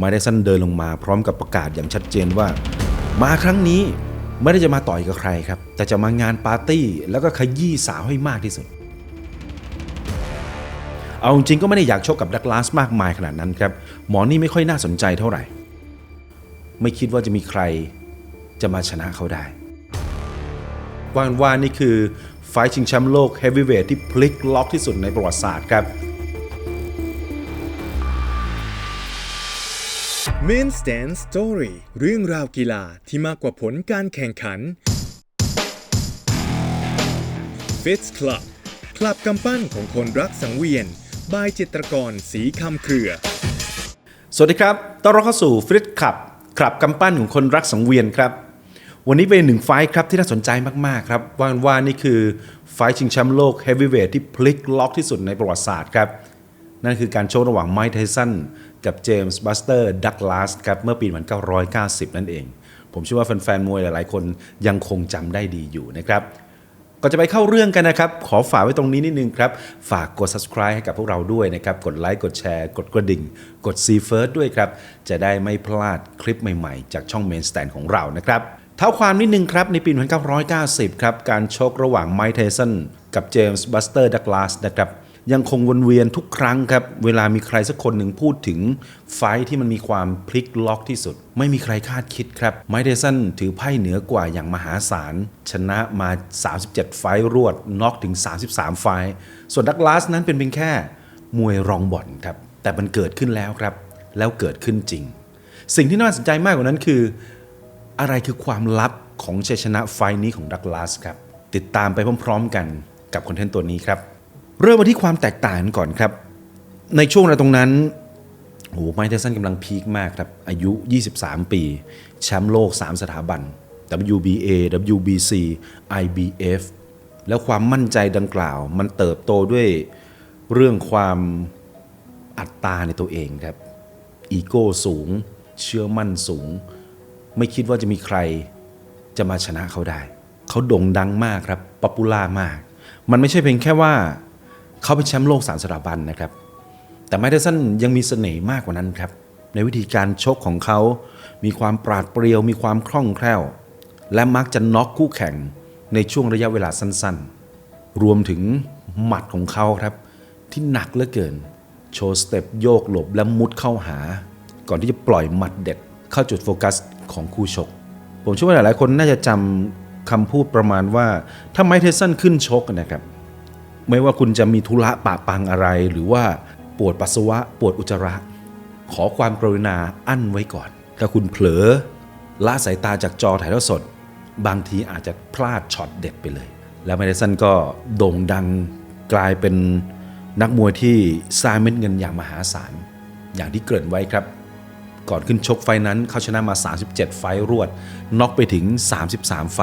ไมค์ไทสันเดินลงมาพร้อมกับประกาศอย่างชัดเจนว่า มาครั้งนี้ไม่ได้จะมาต่อยกับใครครับ แต่จะมางานปาร์ตี้แล้วก็ขยี้สาวให้มากที่สุด เอาจริงก็ไม่ได้อยากชกกับดักลาสมากมายขนาดนั้นครับ หมอนี่ไม่ค่อยน่าสนใจเท่าไหร่ ไม่คิดว่าจะมีใครจะมาชนะเขาได้ว่านวานี่คือไฟท์ชิงแชมป์โลกเฮฟวีเวทที่พลิกล็อกที่สุดในประวัติศาสตร์ครับ Main Stand Story เรื่องราวกีฬาที่มากกว่าผลการแข่งขัน Fits Club คลับกำปั้นของคนรักสังเวียน บายจิตรกรสีคำเครือ สวัสดีครับ ต้อนรับเข้าสู่ฟริตขับขับกำปั้นของคนรักสังเวียนครับ วันนี้เป็นหนึ่งไฟท์ครับที่น่าสนใจมาก ๆ ครับ ว่าว่านี่คือไฟท์ชิงแชมป์โลกเฮฟวีเวทที่พลิกล็อกที่สุดในประวัติศาสตร์ครับ นั่นคือการโชว์ระหว่างไมค์ไทสัน กับเจมส์บัสเตอร์ดักลาสครับเมื่อปี 1990 นั่นเอง ผมเชื่อว่าแฟนๆมวยหลายๆ คนยังคงจำได้ดีอยู่นะครับก่อนจะไปเข้าเรื่องกันนะครับ ขอฝากไว้ตรงนี้นิดนึงครับ ฝากกด subscribe ให้กับพวกเราด้วยนะครับ กดไลค์กดแชร์ กดกระดิ่ง กด See First ด้วยครับ จะได้ไม่พลาดคลิปใหม่ๆ จากช่อง Main Stand ของเรานะครับเท้าความนิดนึงครับ ในปี 1990 ครับ การชกระหว่างไมค์ไทสันกับเจมส์บัสเตอร์ดักลาสนะครับ ยังคงวนเวียนทุกครั้งครับ เวลามีใครสักคนหนึ่งพูดถึงไฟที่มันมีความพลิกล็อกที่สุด ไม่มีใครคาดคิดครับไมค์เทสันถือไพ่เหนือกว่าอย่างมหาศาล ชนะมา 37 ไฟรวดน็อกถึง 33 ไฟ ส่วนดักลาสนั้นเป็นเพียงแค่มวยรองบ่อนครับ แต่มันเกิดขึ้นแล้วครับ แล้วเกิดขึ้นจริง สิ่งที่น่าสนใจมากกว่านั้นคือ อะไรคือความลับของชัยชนะไฟนี้ของดักลาสครับติดตามไปพร้อม ๆ กันกับคอนเทนต์ตัวนี้ครับ เริ่มมาที่ความแตกต่างก่อนครับ ในช่วงเวลาตรงนั้นโอ้โหไมค์ไทสันกำลังพีคมากครับ อายุ 23 ปี แชมป์โลก 3 สถาบัน WBA WBC IBF แล้วความมั่นใจดังกล่าว มันเติบโตด้วยเรื่องความอัตตาในตัวเองครับ อีโก้สูง เชื่อมั่นสูง ไม่คิดว่าจะมีใครจะมาชนะเขาได้ เขาโด่งดังมากครับป๊อปปูล่ามาก มันไม่ใช่เพียงแค่ว่า เขาเป็นแชมป์โลกสามสถาบันนะครับ แต่ไมค์ไทสันยังมีเสน่ห์มากกว่านั้นครับ ในวิธีการชกของเขา มีความปราดเปรียว มีความคล่องแคล่ว และมักจะน็อกคู่แข่งในช่วงระยะเวลาสั้นๆ รวมถึงหมัดของเขาครับ ที่หนักเหลือเกิน โชว์สเต็ปโยกหลบและมุดเข้าหา ก่อนที่จะปล่อยหมัดเด็ด เข้าจุดโฟกัสของคู่ชก ผมเชื่อว่าหลายๆคนน่าจะจำคำพูดประมาณว่าถ้าไมค์ไทสันขึ้นชกนะครับ ไม่ว่าคุณจะมีธุระปะปังอะไร หรือว่าปวดปัสสาวะ ปวดอุจจาระ ขอความกรุณาอั้นไว้ก่อน ถ้าคุณเผลอละสายตาจากจอถ่ายทอดสด บางทีอาจจะพลาดช็อตเด็ดไปเลย แล้วไมค์ไทสันก็โด่งดังกลายเป็นนักมวยที่สร้างเม็ดเงินอย่างมหาศาล อย่างที่เกริ่นไว้ครับ ก่อนขึ้นชกไฟนั้นเขาชนะมา 37 ไฟรวดน็อกไปถึง 33 ไฟ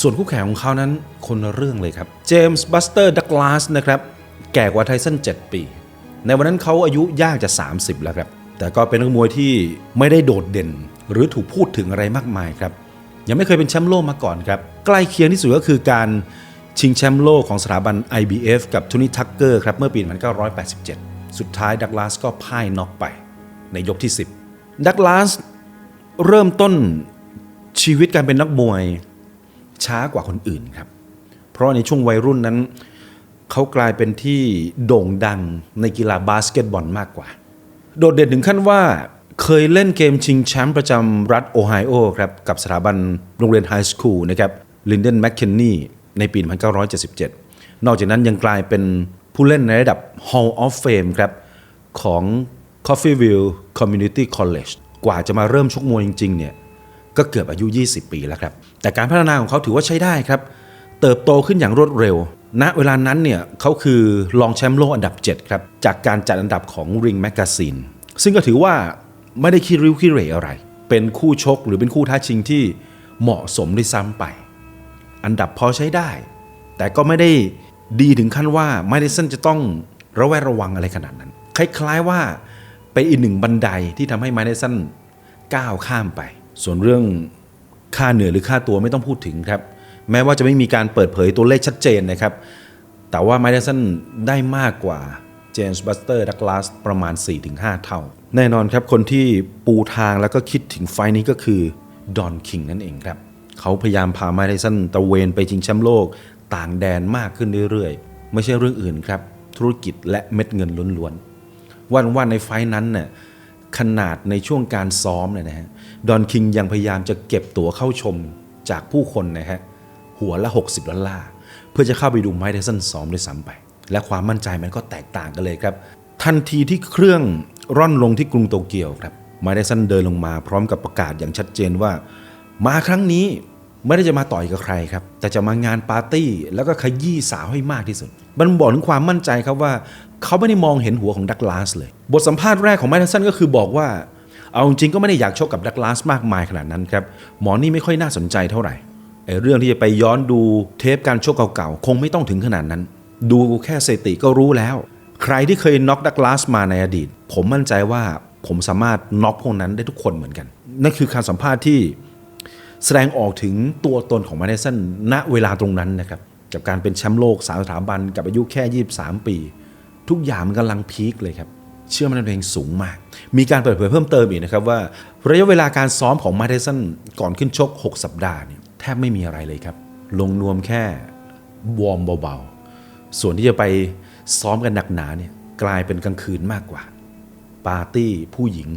ส่วนคู่แข่งของเขานั้นคนเรื่องเลยครับเจมส์บัสเตอร์ดักลาสนะครับแก่กว่าไทสัน7 ปี ในวันนั้นเขาอายุย่างจะ 30 แล้วครับ แต่ก็เป็นนักมวยที่ไม่ได้โดดเด่น หรือถูกพูดถึงอะไรมากมายครับ ยังไม่เคยเป็นแชมป์โลกมาก่อนครับ ใกล้เคียงที่สุดก็คือการชิงแชมป์โลกของสถาบัน IBF กับโทนี่ทักเกอร์ครับเมื่อปี 1987 สุดท้ายดักลาสก็พ่ายน็อกไป ในยกที่ 10 ดักลาสเริ่มต้นชีวิตการเป็นนักมวย ช้ากว่าคนอื่นครับ เพราะในช่วงวัยรุ่นนั้น เขากลายเป็นที่โด่งดังในกีฬาบาสเกตบอลมากกว่า โดดเด่นถึงขั้นว่าเคยเล่นเกมชิงแชมป์ประจำรัฐโอไฮโอครับ กับสถาบันโรงเรียนไฮสคูลนะครับลินเดนแมคเคนนีในปี 1977 นอกจากนั้นยังกลายเป็นผู้เล่นในระดับ Hall of Fame ครับ ของ Coffeeville Community College กว่าจะมาเริ่มชกมวยจริงๆเนี่ย ก็เกือบอายุ 20 ปีแล้วครับ แต่การพัฒนาของเขาถือว่าใช้ได้ครับ เติบโตขึ้นอย่างรวดเร็ว ณ เวลานั้นเนี่ยเขาคือรองแชมป์โลกอันดับ 7 ครับ จากการจัดอันดับของ Ring Magazine ซึ่งก็ถือว่าไม่ได้ขี้ริ้วขี้เหรอะไร เป็นคู่ชกหรือเป็นคู่ท้าชิงที่เหมาะสมด้วยซ้ำไป อันดับพอใช้ได้ แต่ก็ไม่ได้ดีถึงขั้นว่าไมเดสันจะต้องระแวดระวังอะไรขนาดนั้น คล้ายๆว่าเป็นอีกหนึ่งบันไดที่ทำให้ไมเดสันก้าวข้ามไป ส่วนเรื่องค่าเหนื่อยหรือค่าตัวไม่ต้องพูดถึงครับ แม้ว่าจะไม่มีการเปิดเผยตัวเลขชัดเจนนะครับ แต่ว่าไมเดสันได้มากกว่าเจมส์บัสเตอร์ดักลาสประมาณ 4-5 เท่า แน่นอนครับคนที่ปูทางแล้วก็คิดถึงไฟล์นี้ก็คือดอนคิงนั่นเองครับ เขาพยายามพาไมค์ไทสันตะเวนไปชิงแชมป์โลกต่างแดนมากขึ้นเรื่อยๆ ไม่ใช่เรื่องอื่นครับ ธุรกิจและเม็ดเงินล้วนๆวันวันๆในไฟล์นั้นน่ะ ขนาดในช่วงการซ้อมเนี่ยนะฮะดอนคิงยังพยายามจะเก็บตั๋วเข้าชมจากผู้คนนะฮะหัวละ 60ดอลลาร์เพื่อจะเข้าไปดูไมค์ไทสันซ้อมด้วยซ้ำไป และความมั่นใจมันก็แตกต่างกันเลยครับ ทันทีที่เครื่องร่อนลงที่กรุงโตเกียวครับไมค์ไทสันเดินลงมาพร้อมกับประกาศอย่างชัดเจนว่า มาครั้งนี้ไม่ได้จะมาต่อยกับใครครับ แต่จะมางานปาร์ตี้ แล้วก็ขยี้สาวให้มากที่สุด มันบอกถึงความมั่นใจครับว่า เขาไม่ได้มองเห็นหัวของดักลาสเลย บทสัมภาษณ์แรกของไมค์ไทสันก็คือบอกว่า เอาจริงก็ไม่ได้อยากชกกับดักลาสมากมายขนาดนั้นครับ หมอนี่ไม่ค่อยน่าสนใจเท่าไหร่ไอ้เรื่องที่จะไปย้อนดูเทปการชกเก่าๆ คงไม่ต้องถึงขนาดนั้น ดูแค่สถิติก็รู้แล้ว ใครที่เคยน็อกดักลาสมาในอดีต ผมมั่นใจว่าผมสามารถน็อกพวกนั้นได้ทุกคนเหมือนกัน นั่นคือการสัมภาษณ์ที่แสดงออกถึงตัวตนของมาเนสันณเวลาตรงนั้นนะครับ กับการเป็นแชมป์โลกสามสถาบันกับอายุแค่ 23 ปี ทุกอย่างมันกำลังพีคเลยครับ เชื่อมันตัวเองสูงมาก มีการเปิดเผยเพิ่มเติมอีกนะครับว่าระยะเวลาการซ้อมของมาเนสันก่อนขึ้นชก 6 สัปดาห์เนี่ยแทบไม่มีอะไรเลยครับ ลงนวมแค่วอร์มเบาๆ ส่วนที่จะไปซ้อมกันหนักหนาเนี่ยกลายเป็นกลางคืนมากกว่า ปาร์ตี้ผู้หญิง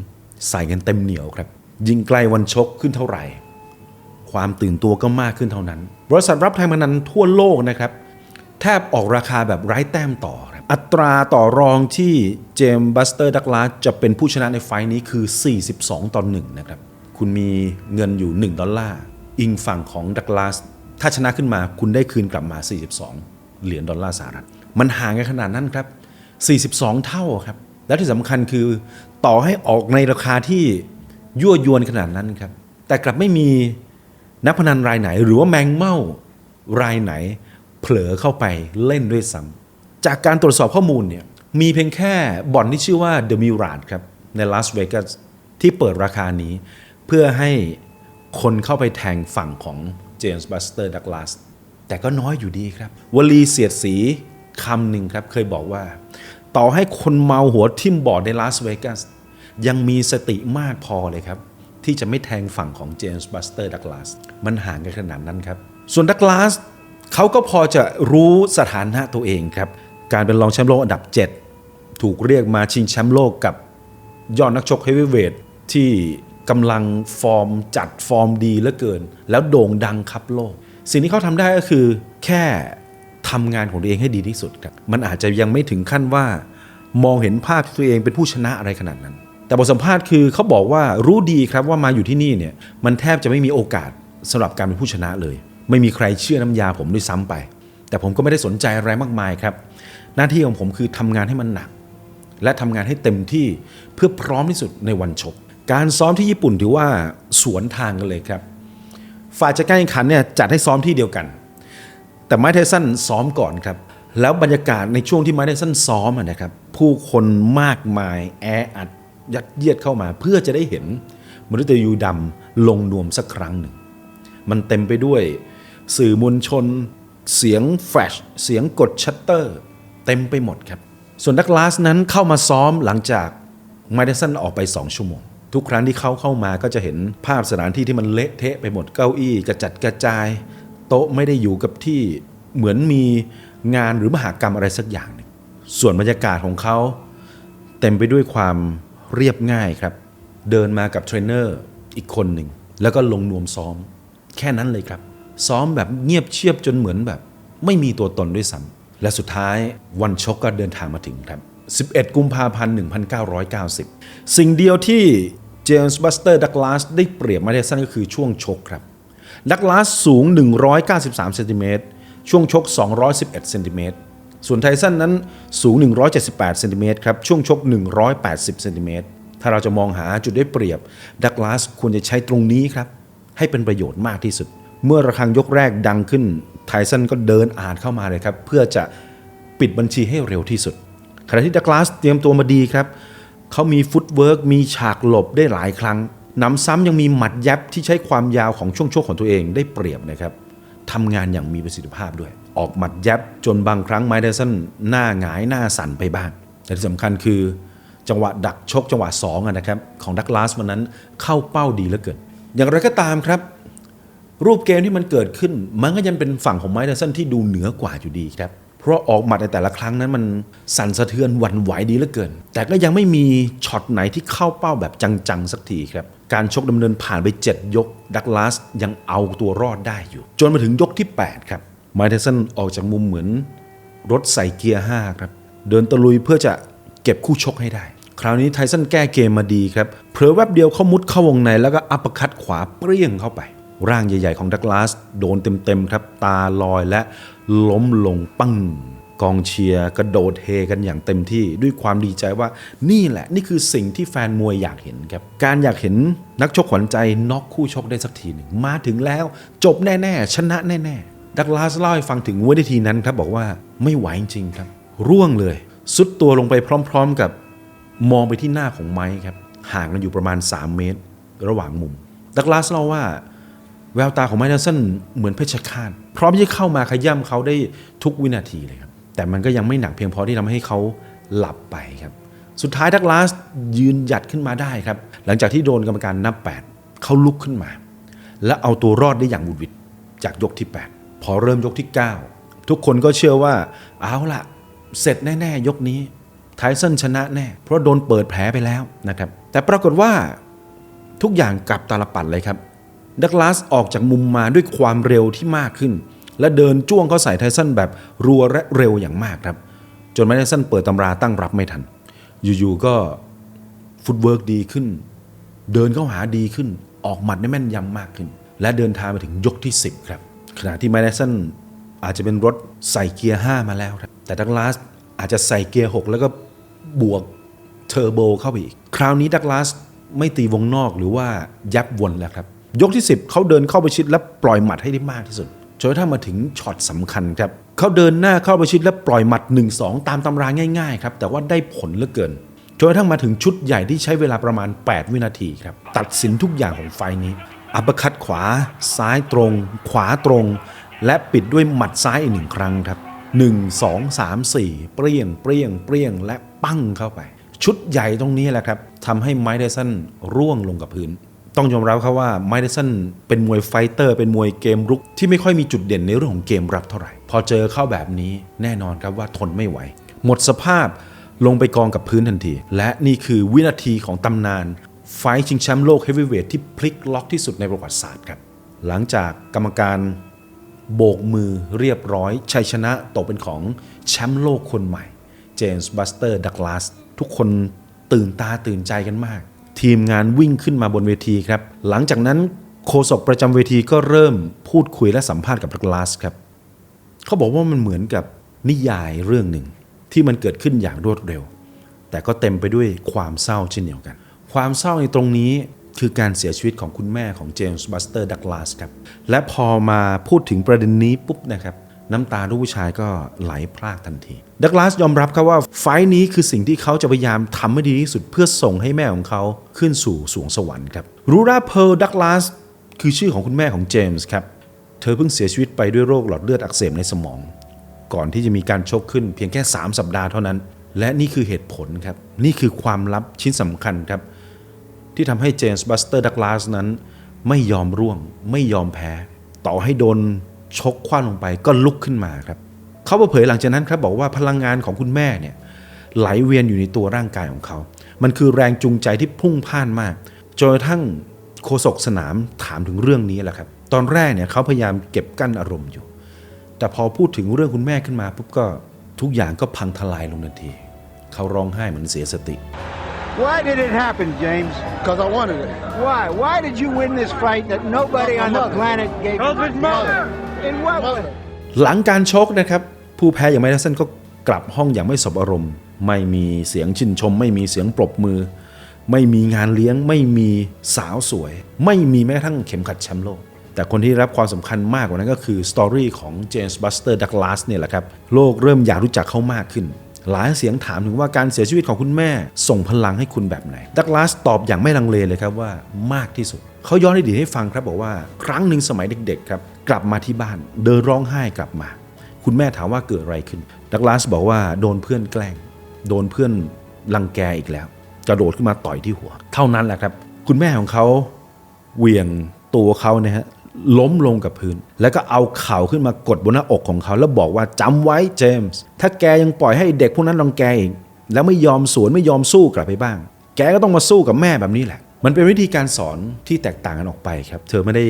ใส่กันเต็มเหนียวครับ ยิ่งใกล้วันชกขึ้นเท่าไหร่ ความตื่นตัวก็มากขึ้นเท่านั้น บริษัทรับแทงพนันทั่วโลกนะครับ แทบออกราคาแบบไร้แต้มต่อ อัตราต่อรองที่เจมส์บัสเตอร์ดักลาสจะเป็นผู้ชนะในไฟล์นี้คือ 42 ต่อ 1 นะครับ คุณมีเงินอยู่ 1 ดอลลาร์ อิงฝั่งของดักลาส ถ้าชนะขึ้นมาคุณได้คืนกลับมา 42 เหรียญดอลลาร์สหรัฐ มันห่างกันขนาดนั้นครับ 42 เท่าครับ และที่สำคัญคือต่อให้ออกในราคาที่ยั่วยวนขนาดนั้นครับ แต่กลับไม่มีนักพนันรายไหน หรือว่าแมงเม่ารายไหน เผลอเข้าไปเล่นด้วยซ้ำ จากการตรวจสอบข้อมูลเนี่ยมีเพียงแค่บ่อนที่ชื่อว่า The Mirage ครับ ในลาสเวกัสที่เปิดราคานี้ เพื่อให้คนเข้าไปแทงฝั่งของเจมส์บัสเตอร์ดักลาสแต่ก็น้อยอยู่ดีครับ วลีเสียดสีคำหนึ่งครับ เคยบอกว่า ต่อให้คนเมาหัวทิ่มบอร์ดในลาสเวกัสยังมีสติมากพอเลยครับ ที่จะไม่แทงฝั่งของเจมส์บัสเตอร์ดักลาสมันห่างกันขนาดนั้นครับ ส่วนดักลาสเขาก็พอจะรู้สถานะตัวเองครับ การเป็นรองแชมป์โลกอันดับ 7 ถูกเรียกมาชิงแชมป์โลกกับยอดนักชกเฮฟวีเวทที่กำลังฟอร์มจัดฟอร์มดีเหลือเกิน แล้วโด่งดังครับโลก สิ่งที่เขาทำได้ก็คือ แค่ทำงานของตัวเองให้ดีที่สุดครับมันอาจจะยังไม่ถึงขั้นว่า มองเห็นภาพตัวเองเป็นผู้ชนะอะไรขนาดนั้น แต่บทสัมภาษณ์คือเขาบอกว่ารู้ดีครับว่ามาอยู่ที่นี่เนี่ยมันแทบจะไม่มีโอกาสสำหรับการเป็นผู้ชนะเลย ไม่มีใครเชื่อน้ำยาผมด้วยซ้ำไป แต่ผมก็ไม่ได้สนใจอะไรมากมายครับ หน้าที่ของผมคือทำงานให้มันหนัก และทำงานให้เต็มที่เพื่อพร้อมที่สุดในวันชก การซ้อมที่ญี่ปุ่นถือว่าสวนทางกันเลยครับ ฝ่ายจัดการแข่งขันเนี่ยจัดให้ซ้อมที่เดียวกัน แต่ไมค์ไทสันซ้อมก่อนครับ แล้วบรรยากาศในช่วงที่ไมค์ไทสันซ้อมนะครับ ผู้คนมากมายแออัดยัดเยียดเข้ามา เพื่อจะได้เห็นมนุษย์ยูดำลงนวมสักครั้งหนึ่ง มันเต็มไปด้วยสื่อมวลชน เสียงแฟลชเสียงกดชัตเตอร์เต็มไปหมดครับ ส่วนดักลาสนั้นเข้ามาซ้อมหลังจากไมค์ไทสันออกไป 2 ชั่วโมง ทุกครั้งที่เขาเข้ามาก็จะเห็นภาพสถานที่ที่มันเละเทะไปหมดเก้าอี้กระจัดกระจาย โต๊ะไม่ได้อยู่กับที่เหมือนมีงานหรือมหากรรมอะไรสักอย่างนึงส่วนบรรยากาศของเขาเต็มไปด้วยความเรียบง่ายครับ เดินมากับเทรนเนอร์อีกคนหนึ่ง แล้วก็ลงนวมซ้อม แค่นั้นเลยครับ ซ้อมแบบเงียบเชียบจนเหมือนแบบ ไม่มีตัวตนด้วยซ้ำและสุดท้ายวันชกก็เดินทางมาถึงครับ 11 กุมภาพันธ์ 1990 สิ่งเดียวที่เจมส์บัสเตอร์ดักลาสได้เปรียบมาได้สั้นก็คือช่วงชกครับ ดักลาสสูง 193เซนติเมตรช่วงชก 211เซนติเมตรส่วนไทสันนั้นสูง 178เซนติเมตรครับ ช่วงชก 180เซนติเมตรถ้าเราจะมองหาจุดได้เปรียบ ดักลาสควรจะใช้ตรงนี้ครับ ให้เป็นประโยชน์มากที่สุด เมื่อระฆังยกแรกดังขึ้นไทสันก็เดินอ่านเข้ามาเลยครับ เพื่อจะปิดบัญชีให้เร็วที่สุด ขณะที่ดักลาสเตรียมตัวมาดีครับ เขามีฟุตเวิร์กมีฉากหลบได้หลายครั้งนำซ้ำยังมีหมัดยับที่ใช้ความยาวของช่วงโชคของตัวเองได้เปรียบนะครับทำงานอย่างมีประสิทธิภาพด้วย ออกหมัดยับจนบางครั้งไมค์ไทสันหน้าหงายหน้าสั่นไปบ้าง แต่ที่สำคัญคือ จังหวะดักชกจังหวะ2อะนะครับของดักลาสวันนั้นเข้าเป้าดีเหลือเกินอย่างไรก็ตามครับ รูปเกมที่มันเกิดขึ้น มันก็ยังเป็นฝั่งของไมค์ไทสันที่ดูเหนือกว่าอยู่ดีครับ เพราะออกหมัดในแต่ละครั้งนั้นมันสั่นสะเทือนหวั่นไหวดีเหลือเกิน แต่ก็ยังไม่มีช็อตไหนที่เข้าเป้าแบบจังๆสักทีครับ การชกดำเนินผ่านไป 7 ยก ดักลาสยังเอาตัวรอดได้อยู่ จนมาถึงยกที่ 8 ครับไมค์ไทสันออกจากมุมเหมือน รถใส่เกียร์5ครับเดินตะลุยเพื่อจะเก็บคู่ชกให้ได้คราวนี้ไทสันแก้เกมมาดีครับ เผลอแวบเดียวเขามุดเข้าวงในแล้วก็อัปคัดขวาเปรี้ยงเข้าไป ร่างใหญ่ ๆ ของดักลาสโดนเต็มๆครับ ตาลอยและล้มลงปั้งกองเชียร์กระโดดเฮกันอย่างเต็มที่ด้วยความดีใจว่านี่แหละนี่คือสิ่งที่แฟนมวยอยากเห็นครับ การอยากเห็นนักชกขวัญใจน็อกคู่ชกได้สักทีหนึ่งมาถึงแล้วจบแน่ๆ ชนะแน่ๆ ดักลาสเล่าให้ฟังถึงวินาทีนั้นครับบอกว่าไม่ไหวจริงครับ ร่วงเลยสุดตัวลงไปพร้อม ๆกับมองไปที่หน้าของไม้ครับห่างกันอยู่ประมาณ 3 เมตร ระหว่างมุม ดักลาสเล่าว่า แววตาของไมค์ไทสันเหมือนเพชฌฆาตพร้อมที่จะเข้ามาขย่ำเขาได้ทุกวินาทีเลยครับ แต่มันก็ยังไม่หนักเพียงพอที่ทำให้เขาหลับไปครับ สุดท้ายดักลาสยืนหยัดขึ้นมาได้ครับ หลังจากที่โดนกรรมการนับ 8 เขาลุกขึ้นมา และเอาตัวรอดได้อย่างหวุดวิดจากยกที่ 8 พอเริ่มยกที่ 9 ทุกคนก็เชื่อว่าเอาละเสร็จแน่ๆ ยกนี้ไทสันชนะแน่ เพราะโดนเปิดแผลไปแล้วนะครับ แต่ปรากฏว่าทุกอย่างกลับตาลปัดเลยครับ ดักลาสออกจากมุมมาด้วยความเร็วที่มากขึ้น และเดินจ้วงเข้าใส่ไทสันแบบรัวและเร็วอย่างมากครับ จนไมไทสันเปิดตำราตั้งรับไม่ทัน อยู่ๆก็ฟุตเวิร์กดีขึ้น เดินเข้าหาดีขึ้น ออกหมัดได้แม่นยำมากขึ้น และเดินทางมาถึงยกที่ 10 ครับ ขณะที่ไมค์ไทสันอาจจะเป็นรถใส่เกียร์ 5 มาแล้วครับแต่ดักลาสอาจจะใส่เกียร์ 6 แล้วก็บวกเทอร์โบเข้าไปอีก คราวนี้ดักลาสไม่ตีวงนอกหรือว่ายับวนแล้วครับ ยกที่ 10 เขาเดินเข้าไปชิดและปล่อยหมัดให้ได้มากที่สุดจนกระทั่งมาถึงช็อตสำคัญครับเขาเดินหน้าเข้าไปชิดและปล่อยหมัด 1-2 ตามตำราง่ายๆครับแต่ว่าได้ผลเหลือเกินจนกระทั่งมาถึงชุดใหญ่ที่ใช้เวลาประมาณ 8 วินาทีครับตัดสินทุกอย่างของไฟนี้ อัปเปร์คัดขวา ซ้ายตรง ขวาตรง และปิดด้วยหมัดซ้ายอีกหนึ่งครั้งครับ 1 2 3 4 เปรี้ยง เปรี้ยง เปรี้ยง และปั้งเข้าไป ชุดใหญ่ตรงนี้แหละครับทำให้ไมค์ไดสันร่วงลงกับพื้น ต้องยอมรับครับว่าไมค์ไดสันเป็นมวยไฟเตอร์ เป็นมวยเกมรุกที่ไม่ค่อยมีจุดเด่นในเรื่องของเกมรับเท่าไหร่ พอเจอเข้าแบบนี้แน่นอนครับว่าทนไม่ไหว หมดสภาพลงไปกองกับพื้นทันที และนี่คือวินาทีของตำนาน ไฟชิงแชมป์โลกเฮฟวีเวทที่พลิกล็อกที่สุดในประวัติศาสตร์ครับ หลังจากกรรมการโบกมือเรียบร้อย ชัยชนะตกเป็นของแชมป์โลกคนใหม่ เจมส์บัสเตอร์ดักลาสทุกคนตื่นตาตื่นใจกันมาก ทีมงานวิ่งขึ้นมาบนเวทีครับ หลังจากนั้นโฆษกประจำเวทีก็เริ่มพูดคุยและสัมภาษณ์กับดักลาสครับ เขาบอกว่ามันเหมือนกับนิยายเรื่องหนึ่งที่มันเกิดขึ้นอย่างรวดเร็ว แต่ก็เต็มไปด้วยความเศร้าเช่นเดียวกัน ความเศร้าในตรงนี้คือการเสียชีวิตของคุณแม่ของเจมส์บัสเตอร์ดักลาสครับ และพอมาพูดถึงประเด็นนี้ปุ๊บนะครับ น้ำตาลูกผู้ชายก็ไหลพรากทันที ดักลาสยอมรับครับว่าไฟนี้คือสิ่งที่เขาจะพยายามทำให้ดีที่สุดเพื่อส่งให้แม่ของเขาขึ้นสู่สวงสวรรค์ครับรูราเพร์ลดักลาสคือชื่อของคุณแม่ของเจมส์ครับ เธอเพิ่งเสียชีวิตไปด้วยโรคหลอดเลือดอักเสบในสมอง ก่อนที่จะมีการชกขึ้นเพียงแค่ 3 สัปดาห์เท่านั้น และนี่คือเหตุผลครับ นี่คือความลับชิ้นสำคัญครับ ที่ทำให้เจมส์บัสเตอร์ดักลาสนั้น ไม่ยอมร่วง ไม่ยอมแพ้ ต่อให้โดน ชกคว้างลงไปก็ลุกขึ้นมาครับเขาเผยหลังจากนั้นครับบอกว่าพลังงานของคุณแม่เนี่ยไหลเวียนอยู่ในตัวร่างกายของเขา มันคือแรงจูงใจที่พุ่งพ่านมากจนกระทั่งโฆษกสนามถามถึงเรื่องนี้แหละครับ ตอนแรกเนี่ยเขาพยายามเก็บกั้นอารมณ์อยู่ แต่พอพูดถึงเรื่องคุณแม่ขึ้นมาปุ๊บก็ทุกอย่างก็พังทลายลงทันทีเขาร้องไห้เหมือนเสียสติ Why did it happen, James? Because I wanted it. Why? Why did you win this fight that nobody My on the mother. planet gave Help you? his mother. In what way? หลังการชกนะครับ ผู้แพ้อย่างไมค์ไทสันก็กลับห้องอย่างไม่สบอารมณ์ ไม่มีเสียงชื่นชม ไม่มีเสียงปรบมือ ไม่มีงานเลี้ยง ไม่มีสาวสวย ไม่มีแม้กระทั่งเข็มขัดแชมป์โลก แต่คนที่รับความสำคัญมากกว่านั้นก็คือสตอรี่ของเจมส์บัสเตอร์ดักลาสเนี่ยแหละครับโลกเริ่มอยากรู้จักเขามากขึ้นหลายเสียงถามถึงว่าการเสียชีวิตของคุณแม่ ส่งพลังให้คุณแบบไหน ดักลาสตอบอย่างไม่ลังเลเลยครับว่ามากที่สุด เขาย้อนอดีตให้ฟังครับบอกว่า ครั้งหนึ่งสมัยเด็กๆครับ กลับมาที่บ้าน เดินร้องไห้กลับมา คุณแม่ถามว่าเกิดอะไรขึ้น ดักลาสบอกว่าโดนเพื่อนแกล้ง โดนเพื่อนรังแกอีกแล้ว กระโดดขึ้นมาต่อยที่หัว เท่านั้นแหละครับ คุณแม่ของเขาเหวี่ยงตัวเขาเนี่ยฮะล้มลงกับพื้น แล้วก็เอาเข่าขึ้นมากดบนหน้าอกของเขา แล้วบอกว่าจำไว้เจมส์ถ้าแกยังปล่อยให้เด็กพวกนั้นรังแกอีกแล้วไม่ยอมสวนไม่ยอมสู้กลับไปบ้าง แกก็ต้องมาสู้กับแม่แบบนี้แหละ มันเป็นวิธีการสอนที่แตกต่างกันออกไปครับ เธอไม่ได้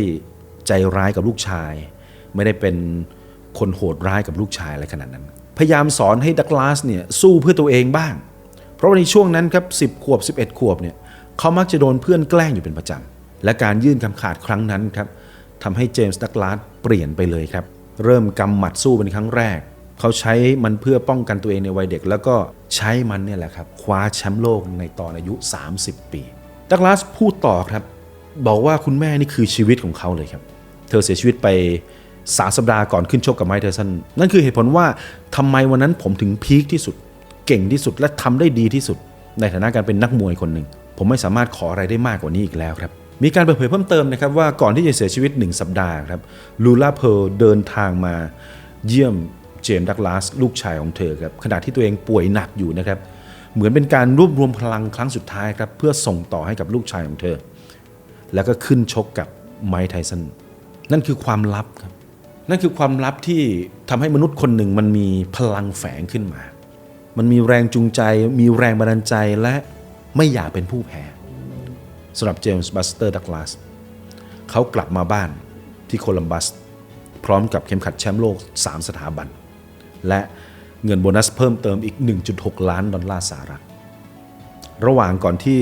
ใจร้ายกับลูกชาย ไม่ได้เป็นคนโหดร้ายกับลูกชายอะไรขนาดนั้น พยายามสอนให้ดักลาสเนี่ยสู้เพื่อตัวเองบ้าง เพราะว่าในช่วงนั้นครับ10 ขวบ 11 ขวบเนี่ยเขามักจะโดนเพื่อนแกล้งอยู่เป็นประจำและการยื่นคำขาดครั้งนั้นครับทำให้เจมส์ดักลาสเปลี่ยนไปเลยครับ เริ่มกำหมัดสู้เป็นครั้งแรก เขาใช้มันเพื่อป้องกันตัวเองในวัยเด็ก แล้วก็ใช้มันเนี่ยแหละครับคว้าแชมป์โลกในตอนอายุ 30 ปี ดักลาสพูดต่อครับ บอกว่าคุณแม่นี่คือชีวิตของเขาเลยครับ เธอเสียชีวิตไปสามสัปดาห์ก่อนขึ้นชกกับไมค์เทอร์สันนั่นคือเหตุผลว่าทำไมวันนั้นผมถึงพีคที่สุด เก่งที่สุดและทำได้ดีที่สุด ในฐานะการเป็นนักมวยคนหนึ่ง ผมไม่สามารถขออะไรได้มากกว่านี้อีกแล้วครับ มีการเปิดเผยเพิ่มเติมนะครับว่าก่อนที่จะเสียชีวิต 1 สัปดาห์ครับลูล่าเพร์ลเดินทางมาเยี่ยมเจมส์ดักลาสลูกชายของเธอครับขณะที่ตัวเองป่วยหนักอยู่นะครับเหมือนเป็นการรวบรวมพลังครั้งสุดท้ายครับเพื่อส่งต่อให้กับลูกชายของเธอ แล้วก็ขึ้นชกกับไมค์ไทสัน นั่นคือความลับครับ นั่นคือความลับที่ทำให้มนุษย์คนหนึ่งมันมีพลังแฝงขึ้นมา มันมีแรงจูงใจ มีแรงบันดาลใจและไม่อยากเป็นผู้แพ้สำหรับเจมส์บัสเตอร์ดักลาสเขากลับมาบ้านที่โคลัมบัส พร้อมกับเข็มขัดแชมป์โลก 3 สถาบัน และเงินโบนัสเพิ่มเติมอีก 1.6 ล้านดอลลาร์สหรัฐ ระหว่างก่อนที่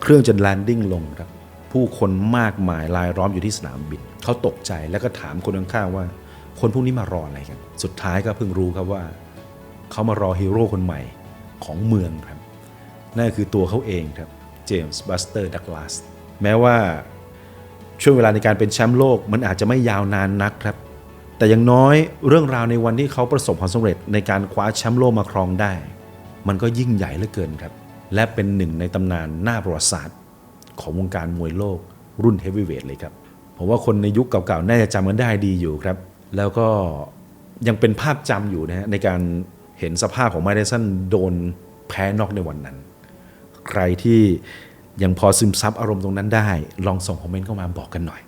เครื่องจะแลนดิ้งลงครับ ผู้คนมากมายรายล้อมอยู่ที่สนามบิน เขาตกใจแล้วก็ถามคนข้างๆว่า คนพวกนี้มารออะไรกันสุดท้ายก็เพิ่งรู้ครับว่า เขามารอฮีโร่คนใหม่ของเมืองครับนั่นคือตัวเขาเองครับเจมส์บัสเตอร์ดักลาสแม้ว่าช่วงเวลาในการเป็นแชมป์โลกมันอาจจะไม่ยาวนานนักครับ แต่อย่างน้อยเรื่องราวในวันที่เขาประสบความสำเร็จในการคว้าแชมป์โลกมาครองได้ มันก็ยิ่งใหญ่เหลือเกินครับ และเป็นหนึ่งในตำนานหน้าประวัติศาสตร์ ของวงการมวยโลกรุ่นเฮฟวีเวทเลยครับ ผมว่าคนในยุคเก่าๆ น่าจะจำกันได้ดีอยู่ครับ แล้วก็ยังเป็นภาพจำอยู่นะฮะในการเห็นสภาพของไมค์ไทสันโดนแพ้นอกในวันนั้น ใครที่ยังพอซึมซับอารมณ์ตรงนั้นได้ ลองส่งคอมเมนต์เข้ามาบอกกันหน่อย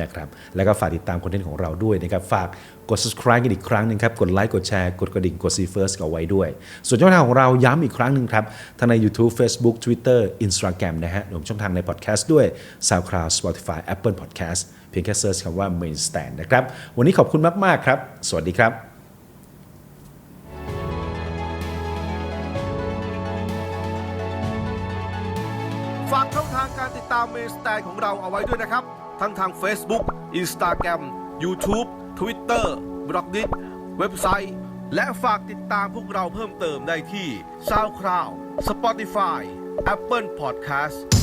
นะครับ แล้วก็ฝากติดตามคอนเทนต์ของเราด้วยนะครับ ฝากกด subscribe กันอีกครั้งหนึงครับ กดไลค์ กดแชร์ กดกระดิ่ง กด see first เอาไว้ด้วย ส่วนช่องทางของเราย้ำอีกครั้งหนึ่งครับ ทั้งใน YouTube Facebook Twitter Instagram นะฮะรวมช่องทางใน podcast ด้วย SoundCloud Spotify Apple Podcast พียงแค่เซิร์ชคำว่า Main Stand นะครับ วันนี้ขอบคุณมาก ๆ ครับ สวัสดีครับฝากช่องทางการติดตามเมนสแตนของเราเอาไว้ด้วยนะครับ ทั้งทาง Facebook Instagram YouTube Twitter b l o g d i t เว็บไซต์ และฝากติดตามพวกเราเพิ่มเติมได้ที่ SoundCloud Spotify Apple Podcast